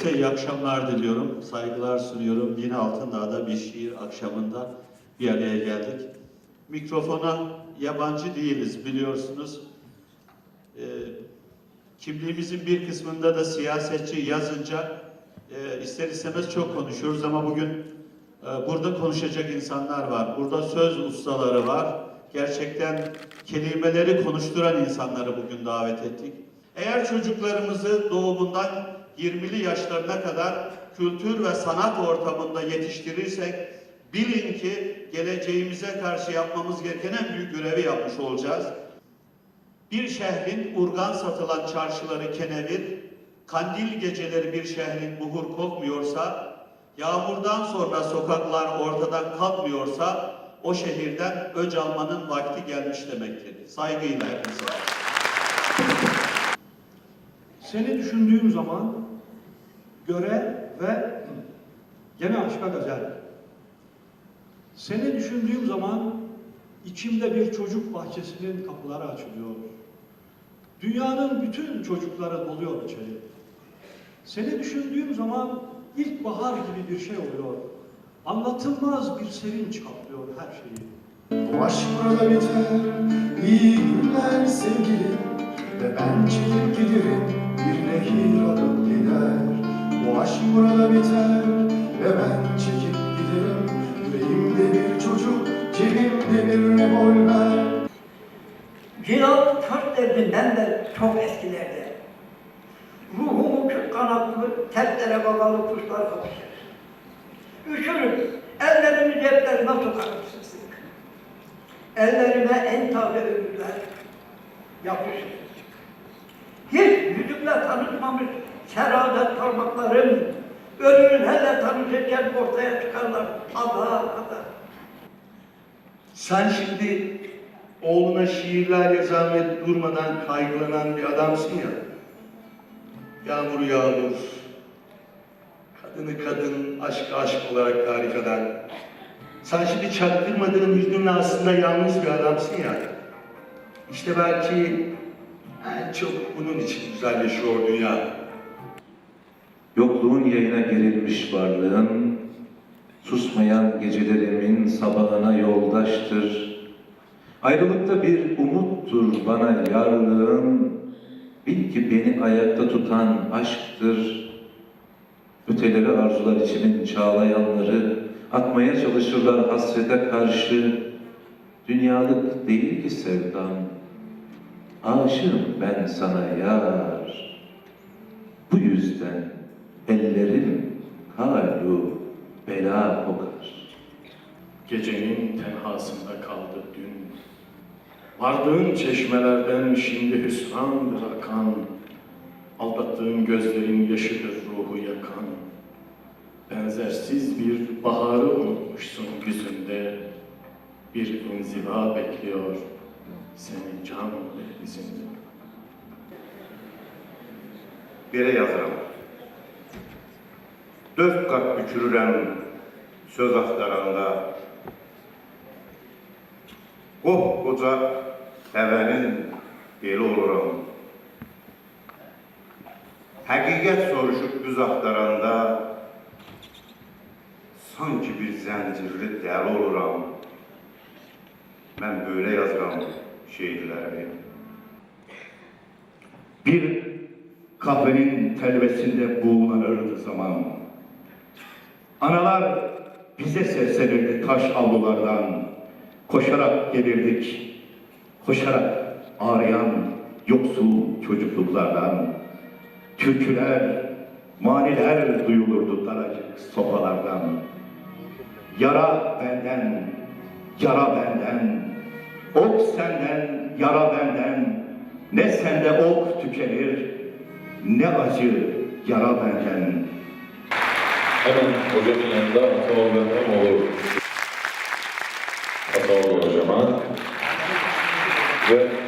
Herkese iyi akşamlar diliyorum. Saygılar sunuyorum. Yine Altındağ'da bir şiir akşamında bir araya geldik. Mikrofona yabancı değiliz biliyorsunuz. Ee, kimliğimizin bir kısmında da siyasetçi yazınca e, ister istemez çok konuşuyoruz ama bugün e, burada konuşacak insanlar var. Burada söz ustaları var. Gerçekten kelimeleri konuşturan insanları bugün davet ettik. Eğer çocuklarımızı doğumundan 20'li yaşlarına kadar kültür ve sanat ortamında yetiştirirsek bilin ki geleceğimize karşı yapmamız gereken en büyük görevi yapmış olacağız. Bir şehrin urgan satılan çarşıları kenevir, kandil geceleri bir şehrin buhur kokmuyorsa, yağmurdan sonra sokaklar ortadan kalkmıyorsa, o şehirden öc almanın vakti gelmiş demektir. Saygıyla hepinize. Seni düşündüğüm zaman göre ve gene aşka gazel. Seni düşündüğüm zaman içimde bir çocuk bahçesinin kapıları açılıyor. Dünyanın bütün çocukları doluyor içeri. Seni düşündüğüm zaman ilkbahar gibi bir şey oluyor. Anlatılmaz bir sevinç kaplıyor her şeyi. Bu aşk burada biter, iyi günler sevgilim Ve ben çekip giderim, bir nehir alıp gider Bu aşk burada biter, ve ben çekip giderim Yüreğimde bir çocuk, cebimde bir revolver Cilalı Kart devrinden de çok eskilerde. Ruhumu kırk kanatlı, tertlere babalı kuşlar kapışır. Üşürüm, ellerimi ceplerime sokarım sık. Ellerime en taze ölüler yapışır. Hiç yüzümle tanışmamış seradet parmaklarım, ölülerle tanışırken ortaya çıkarlar. Allah Allah. Sen şimdi oğluna şiirler yazan ve durmadan kaygılanan bir adamsın ya. Yağmuru yağmur, kadını kadın, aşkı aşk olarak tarif eden. Sen şimdi çaktırmadığın hüznünle aslında yalnız bir adamsın ya. İşte belki en çok bunun için güzelleşiyor dünya. Yokluğun yayına gerilmiş varlığın, susmayan gecelerimin sabahına yoldaştır. Ayrılıkta bir umuttur bana yarlığın, bil ki beni ayakta tutan aşktır. Öteleri arzular içimin çağlayanları, akmaya çalışırlar hasrete karşı. Dünyalık değil ki sevdam, aşığım ben sana yar. Bu yüzden ellerim kalu bela kokar. Gecenin tenhasında kaldı dün. Vardığın çeşmelerden şimdi hüsrandır akan. Aldattığın gözlerin yaşıdır ruhu yakan. Benzersiz bir baharı unutmuşsun yüzünde. Bir inziva bekliyor seni can ve izinde. Bire yazıram. Dört kat bükürürəm söz axtaranda. Qoh qoca həvənin beli oluram. Həqiqət soruşub düz axtaranda sanki bir zəncirli dəli oluram. Mən böyle yazıram şeirlərimi. Bir kahvenin telvesinde buğulanırdı zaman. Analar bize seslenirdi taş avlulardan. Koşarak gelirdik, koşarak ağrıyan yoksul çocukluklardan. Türküler, maniler duyulurdu daracık sopalardan. Yara benden, yara benden, ok senden, yara benden. Ne sende ok tükenir, ne acı yara benden. Hemen hocamın yanında Ataoğlu Yöntem olur. Ataoğlu hocama ve